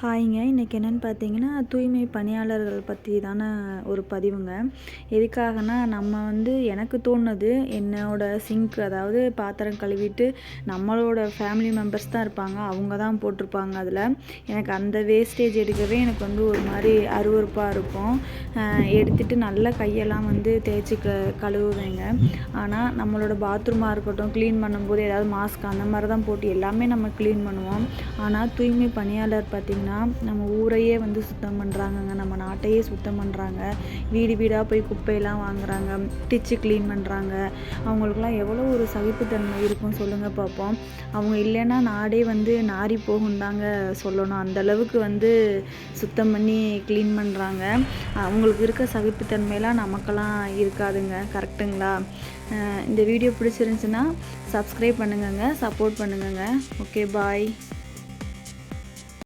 ஹாய்ங்க. இன்றைக்கி என்னென்னு பார்த்தீங்கன்னா தூய்மை பணியாளர்கள் பற்றி தானே ஒரு பதிவுங்க. எதுக்காகனா நம்ம வந்து எனக்கு தோணுது என்னோட சிங்க் அதாவது பாத்திரம் கழுவிட்டு நம்மளோட ஃபேமிலி மெம்பர்ஸ் தான் இருப்பாங்க. அவங்க தான் போட்டிருப்பாங்க அதில். எனக்கு அந்த வேஸ்டேஜ் எடுக்கவே எனக்கு வந்து ஒரு மாதிரி அருவறுப்பாக இருக்கும். எடுத்துட்டு நல்ல கையெல்லாம் வந்து தேய்ச்சி க கழுவுவேங்க. ஆனால் நம்மளோட பாத்ரூமாக இருக்கட்டும் க்ளீன் பண்ணும்போது ஏதாவது மாஸ்க் அந்த மாதிரி தான் போட்டு எல்லாமே நம்ம க்ளீன் பண்ணுவோம். ஆனால் தூய்மை பணியாளர் பார்த்திங்கன்னா பார்த்திங்கன்னா நம்ம ஊரையே வந்து சுத்தம் பண்ணுறாங்கங்க நம்ம நாட்டையே சுத்தம் பண்ணுறாங்க வீடு வீடாக போய் குப்பையெல்லாம் வாங்குறாங்க. டிச்சு க்ளீன் பண்ணுறாங்க அவங்களுக்குலாம் எவ்வளோ ஒரு சகிப்புத்தன்மை இருக்கும் சொல்லுங்கள் பார்ப்போம் அவங்க இல்லைன்னா நாடே வந்து நாரி போகும் தாங்க சொல்லணும். அந்தளவுக்கு வந்து சுத்தம் பண்ணி க்ளீன் பண்ணுறாங்க அவங்களுக்கு இருக்க சகிப்புத்தன்மையெல்லாம் நமக்கெல்லாம் இருக்காதுங்க. கரெக்டுங்களா? இந்த வீடியோ பிடிச்சிருந்துச்சின்னா சப்ஸ்கிரைப் பண்ணுங்கங்க. சப்போர்ட் பண்ணுங்கங்க. Okay bye